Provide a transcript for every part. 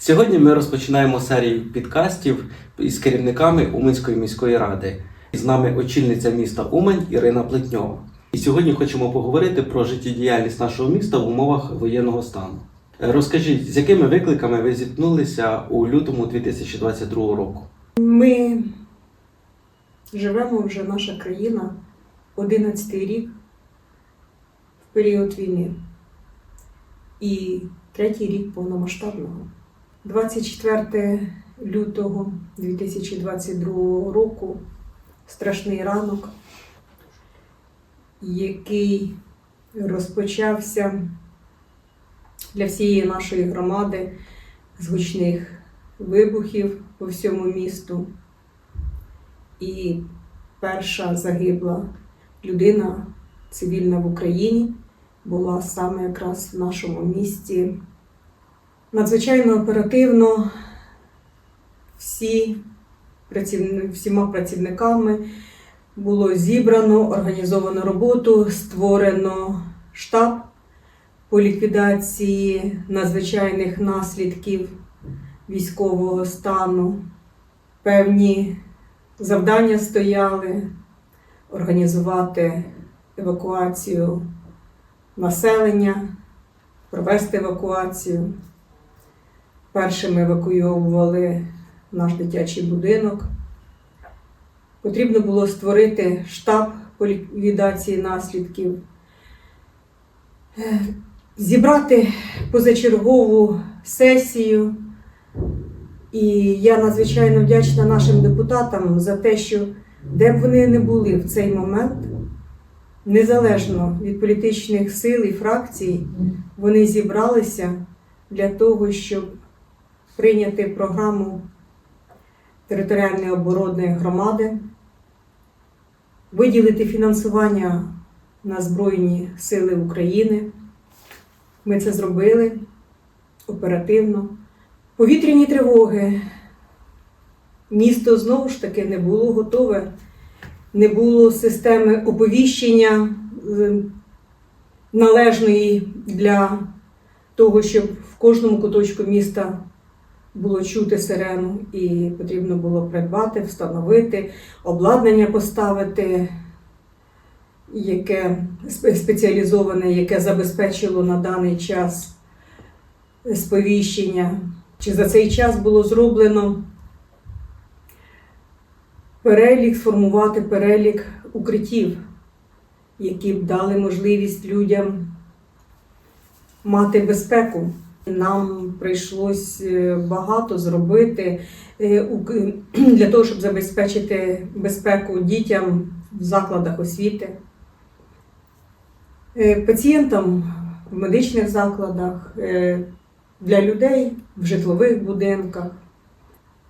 Сьогодні ми розпочинаємо серію підкастів із керівниками Уманської міської ради. З нами очільниця міста Умань Ірина Плетньова. І сьогодні хочемо поговорити про життєдіяльність нашого міста в умовах воєнного стану. Е, Розкажіть, з якими викликами ви зіткнулися у лютому 2022 року? Ми живемо вже наша країна 11 рік в період війни і третій рік повномасштабного. 24 лютого 2022 року страшний ранок, який розпочався для всієї нашої громади з вибухів по всьому місту. І перша загибла людина цивільна в Україні була саме якраз в нашому місті. Надзвичайно оперативно всі всіма працівниками було зібрано, організовано роботу, створено штаб по ліквідації надзвичайних наслідків військового стану. Певні завдання стояли організувати евакуацію населення, провести евакуацію. Першими евакуйовували наш дитячий будинок. Потрібно було створити штаб по ліквідації наслідків, зібрати позачергову сесію. І я надзвичайно вдячна нашим депутатам за те, що де б вони не були в цей момент, незалежно від політичних сил і фракцій, вони зібралися для того, щоб прийняти програму територіальної оборони громади, виділити фінансування на Збройні Сили України. Ми це зробили оперативно. Повітряні тривоги. Місто знову ж таки не було готове, не було системи оповіщення е, належної для того, щоб в кожному куточку міста було чути сирену, і потрібно було придбати, встановити, обладнання поставити, яке спеціалізоване, яке забезпечило на даний час сповіщення. Чи за цей час було зроблено перелік, сформувати перелік укриттів, які б дали можливість людям мати безпеку. Нам прийшлось е, багато зробити е, для того, щоб забезпечити безпеку дітям в закладах освіти, е, пацієнтам в медичних закладах, для людей в житлових будинках.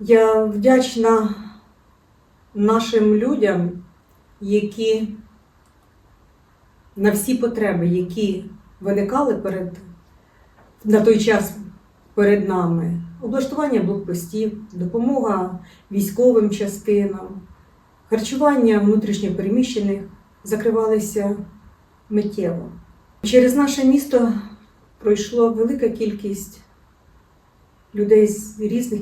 Я вдячна нашим людям, які на всі потреби, які виникали перед на той час перед нами, облаштування блокпостів, допомога військовим частинам, харчування внутрішньопереміщених закривалися миттєво. Через наше місто пройшла велика кількість людей з різних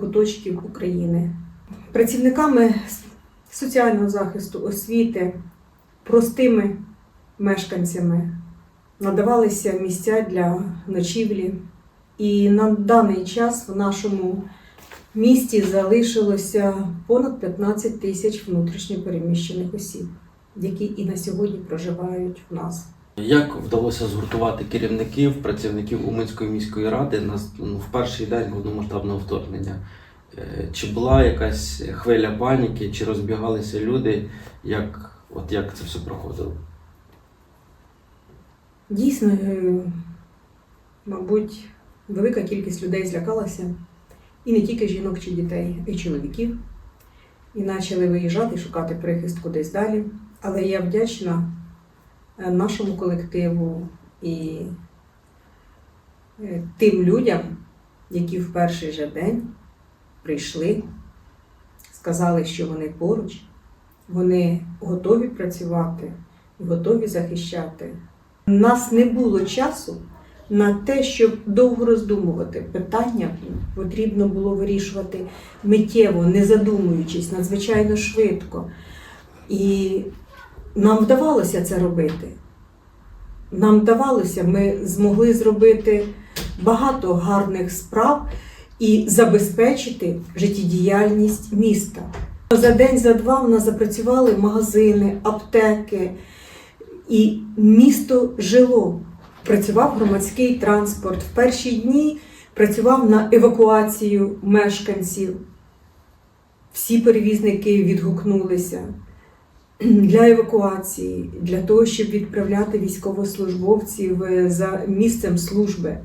куточків України. Працівниками соціального захисту, освіти, простими мешканцями надавалися місця для ночівлі. І на даний час в нашому місті залишилося понад 15 тисяч внутрішньопереміщених осіб, які і на сьогодні проживають в нас. Як вдалося згуртувати керівників, працівників Уманської міської ради на ну, в перший день повномасштабного вторгнення? Е, Чи була якась хвиля паніки, чи розбігалися люди? Як, от як це все проходило? Дійсно, е, мабуть, велика кількість людей злякалася, і не тільки жінок чи дітей, й чоловіків. І почали виїжджати, шукати прихистку десь далі. Але я вдячна е, нашому колективу і е, тим людям, які в перший же день прийшли, сказали, що вони поруч, вони готові працювати готові захищати. У нас не було часу на те, щоб довго роздумувати питання потрібно було вирішувати миттєво, не задумуючись, надзвичайно швидко. І нам вдавалося це робити. Нам вдавалося, ми змогли зробити багато гарних справ і забезпечити життєдіяльність міста. За день, за два в нас запрацювали магазини, аптеки, і місто жило. Працював громадський транспорт. В перші дні працював на евакуацію мешканців. Всі перевізники відгукнулися для евакуації, для того, щоб відправляти військовослужбовців е, за місцем служби.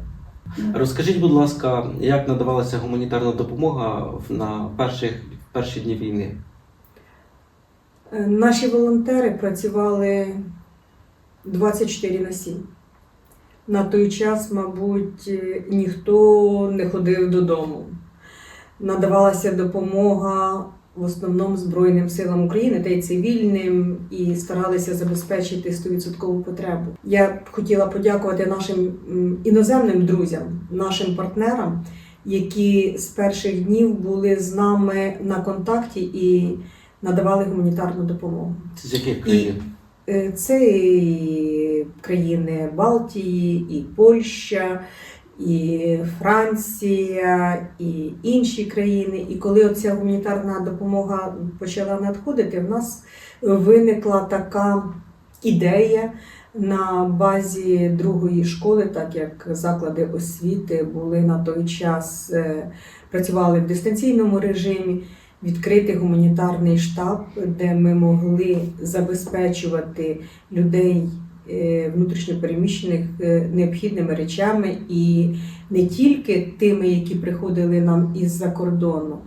Розкажіть, будь ласка, як надавалася гуманітарна допомога на перших перші дні війни? Е, Наші волонтери працювали 24 на 7. На той час, мабуть, е, ніхто не ходив додому. Надавалася допомога в основному Збройним силам України та й цивільним, і старалися забезпечити 100% потребу. Я б хотіла подякувати нашим іноземним друзям, нашим партнерам, які з перших днів були з нами на контакті і надавали гуманітарну допомогу. З яких країн? Е, Це і країни Балтії, і Польща, і Франція, і інші країни. І коли оця гуманітарна допомога почала надходити, в нас виникла така ідея на базі другої школи, так як заклади освіти були на той час, е, працювали в дистанційному режимі відкрити гуманітарний штаб, де ми могли забезпечувати людей е, внутрішньопереміщених е, необхідними речами і не тільки тими, які приходили нам із-за кордону,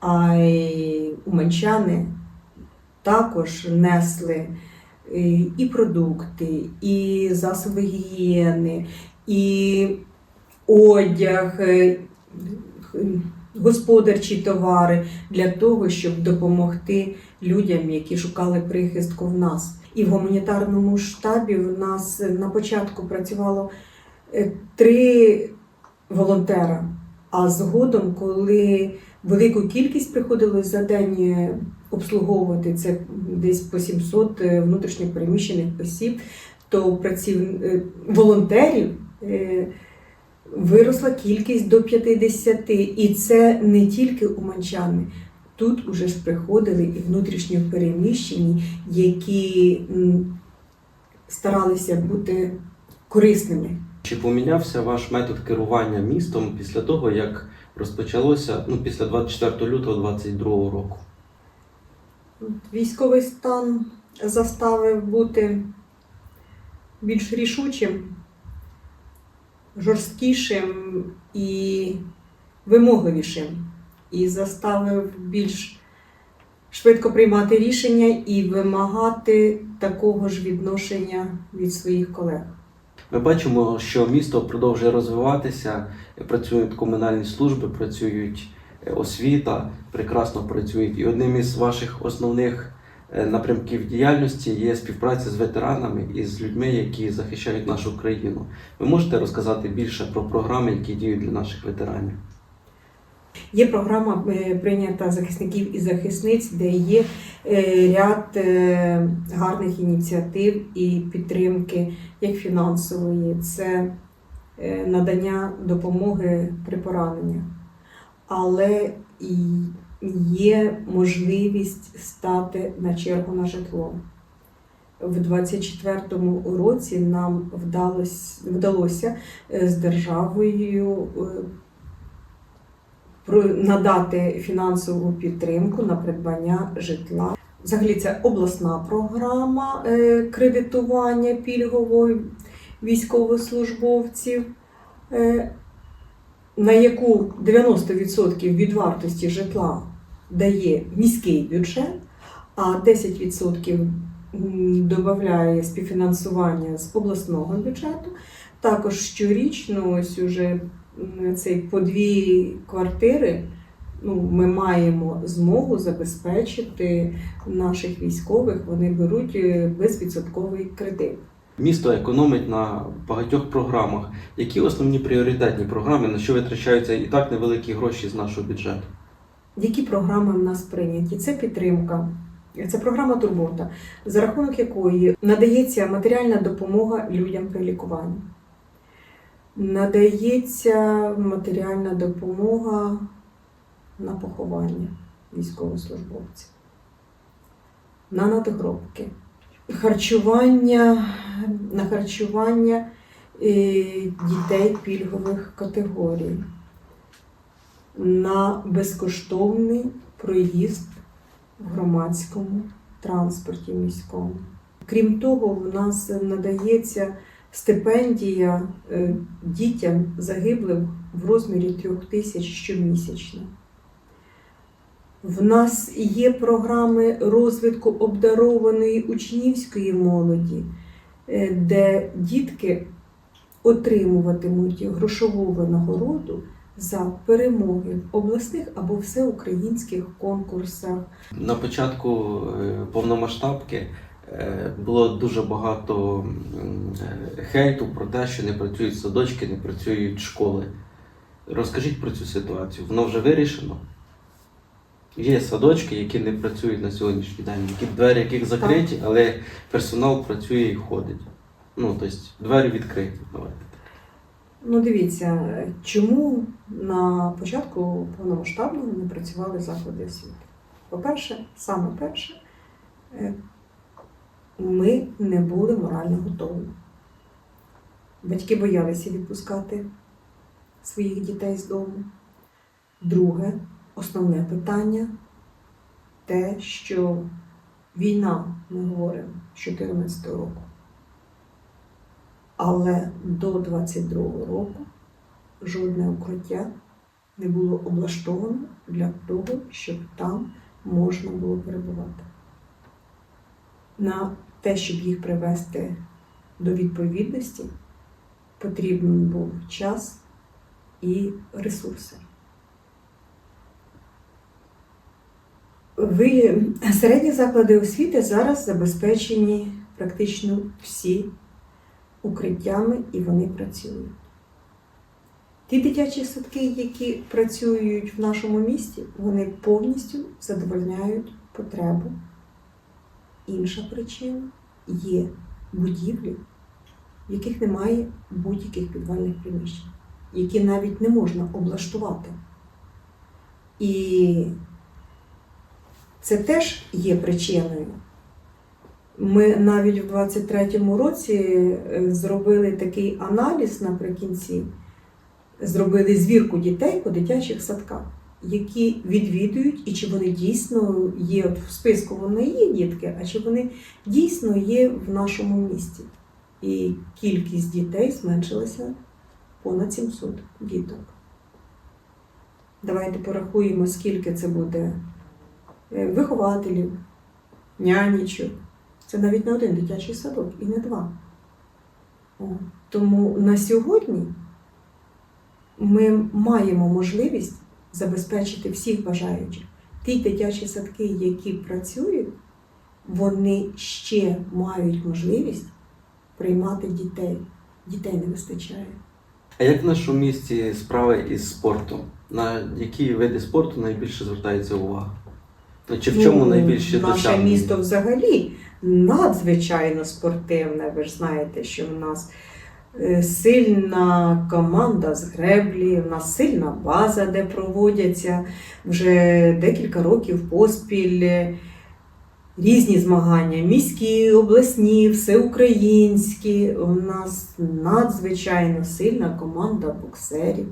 а й уманчани також несли е, і продукти, і засоби гігієни, і одяг, господарчі товари для того, щоб допомогти людям, які шукали прихистку в нас. І в гуманітарному штабі в нас на початку працювало е, три волонтера. А згодом, коли велику кількість приходилось за день е, обслуговувати, це десь по 700 е, внутрішньо переміщених осіб, то праців... е, волонтерів е, виросла кількість до 50. І це не тільки уманчани. Тут уже ж приходили і внутрішньо переміщені, які старалися бути корисними. Чи помінявся ваш метод керування містом після того, як розпочалося ну, після 24 лютого 2022 року? Військовий стан заставив бути більш рішучим, жорсткішим і вимогливішим, і заставив більш швидко приймати рішення і вимагати такого ж відношення від своїх колег. Ми бачимо, що місто продовжує розвиватися, працюють комунальні служби, працюють е, освіта, прекрасно працюють. І одним із ваших основних напрямків діяльності є співпраця з ветеранами і з людьми, які захищають нашу країну. Ви можете розказати більше про програми, які діють для наших ветеранів? Є програма е, прийнята захисників і захисниць, де є е, ряд е, гарних ініціатив і підтримки, як фінансової, це е, надання допомоги при пораненнях. Але і є можливість стати на чергу на житло. В 24-му році нам вдалося, вдалося е, з державою е, надати фінансову підтримку на придбання житла. Взагалі, це обласна програма е, кредитування пільгової військовослужбовців, на яку 90% від вартості житла дає міський бюджет, а 10% додає співфінансування з обласного бюджету. Також щорічно, ось уже цей по дві квартири. Ну, ми маємо змогу забезпечити наших військових. Вони беруть е, безвідсотковий кредит. Місто економить на багатьох програмах. Які основні пріоритетні програми, на що витрачаються і так невеликі гроші з нашого бюджету? Які програми в нас прийняті? Це підтримка, це програма Турбота, за рахунок якої надається матеріальна допомога людям при лікуванні. Надається матеріальна допомога на поховання військовослужбовців, на надгробки, харчування, на харчування е, дітей пільгових категорій на безкоштовний проїзд в громадському транспорті міському. Крім того, в нас надається стипендія е, дітям загиблим в розмірі трьох тисяч щомісячно. В нас є програми розвитку обдарованої учнівської молоді, е, де дітки отримуватимуть грошову винагороду за перемоги в обласних або всеукраїнських конкурсах. На початку е, повномасштабки е, було дуже багато хейту про те, що не працюють садочки, не працюють школи. Розкажіть про цю ситуацію. Воно вже вирішено. Є садочки, які не працюють на сьогоднішній день, які двері яких закриті, але персонал працює і ходить. Ну, тобто двері відкриті. Давайте. Ну, дивіться, чому на початку повномасштабного не працювали заклади освіти? По-перше, саме перше, е, ми не були морально готові. Батьки боялися відпускати своїх дітей з дому. Друге, основне питання те, що війна, ми говоримо, з 2014 року. Але до 22-го року жодне укриття не було облаштовано для того, щоб там можна було перебувати. На те, щоб їх привести до відповідності, потрібен був час і ресурси. Ви, середні заклади освіти зараз забезпечені практично всі укриттями і вони працюють. Ті дитячі садки, які працюють в нашому місті, вони повністю задовольняють потребу. Інша причина є будівлі, в яких немає будь-яких підвальних приміщень, які навіть не можна облаштувати. І це теж є причиною. Ми навіть в 23-му році е, зробили такий аналіз наприкінці, зробили звірку дітей по дитячих садках, які відвідують, і чи вони дійсно є от в списку вони є дітки, а чи вони дійсно є в нашому місті. І кількість дітей зменшилася понад 700 діток. Давайте порахуємо, скільки це буде вихователів, нянічок. Це навіть не один дитячий садок і не два. О, Тому на сьогодні ми маємо можливість забезпечити всіх бажаючих. Ті дитячі садки, які працюють, вони ще мають можливість приймати дітей. Дітей не вистачає. А як в нашому місті справи із спортом? На які види спорту найбільше звертається увага? Чи в чому Ну, найбільше Наше місто взагалі надзвичайно спортивне. Ви ж знаєте, що в нас е, сильна команда з греблі, в нас сильна база, де проводяться вже декілька років поспіль різні змагання, міські, обласні, всеукраїнські. У нас надзвичайно сильна команда боксерів,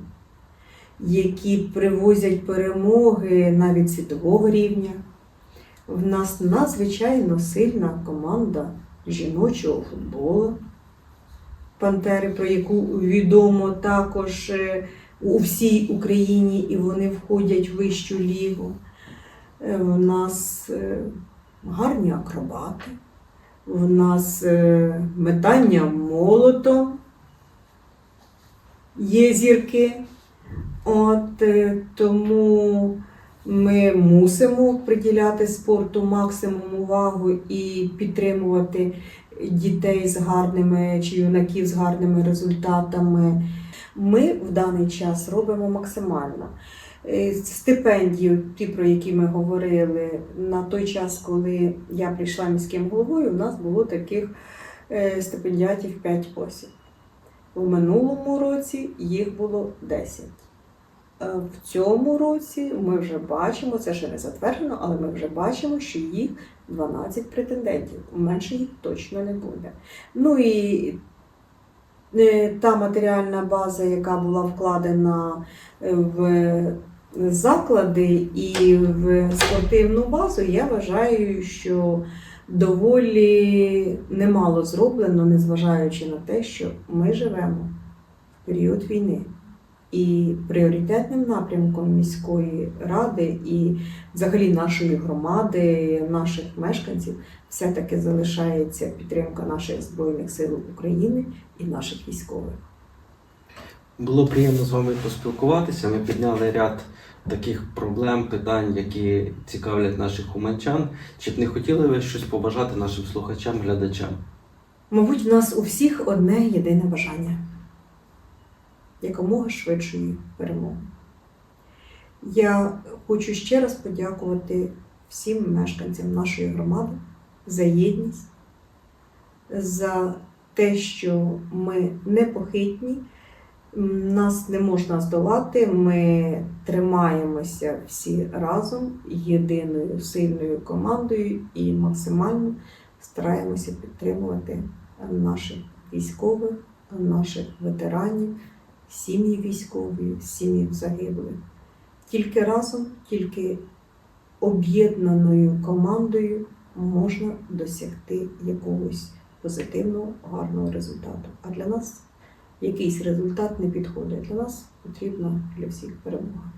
які привозять перемоги навіть світового рівня. В нас надзвичайно сильна команда жіночого футболу. Пантери, про яку відомо також е, у всій Україні, і вони входять в вищу лігу. Е, В нас е, гарні акробати, в нас метання молотом є зірки. От тому ми мусимо приділяти спорту максимум увагу і підтримувати дітей з гарними чи юнаків з гарними результатами. Ми в даний час робимо максимально. Е, Стипендії, ті, про які ми говорили, на той час, коли я прийшла міським головою, у нас було таких е, стипендіатів 5 осіб. У минулому році їх було 10. Е, В цьому році ми вже бачимо, це ще не затверджено, але ми вже бачимо, що їх 12 претендентів. Менше їх точно не буде. Ну і е, та матеріальна база, яка була вкладена е, в заклади і в спортивну базу, я вважаю, що доволі немало зроблено, незважаючи на те, що ми живемо в період війни. І пріоритетним напрямком міської ради і взагалі нашої громади, наших мешканців, все-таки залишається підтримка наших Збройних сил України і наших військових. Було приємно з вами поспілкуватися. Ми підняли ряд таких проблем, питань, які цікавлять наших уманчан. Чи б не хотіли ви щось побажати нашим слухачам, глядачам? Мабуть, в нас у всіх одне єдине бажання якомога швидшої перемоги. Я хочу ще раз подякувати всім мешканцям нашої громади за єдність, за те, що ми непохитні, нас не можна здолати, ми тримаємося всі разом єдиною сильною командою і максимально стараємося підтримувати наших військових, наших ветеранів, сім'ї військові, сім'ї загиблих. Тільки разом, тільки об'єднаною командою можна досягти якогось позитивного, гарного результату. А для нас якийсь результат не підходить. Для нас потрібна для всіх перемога.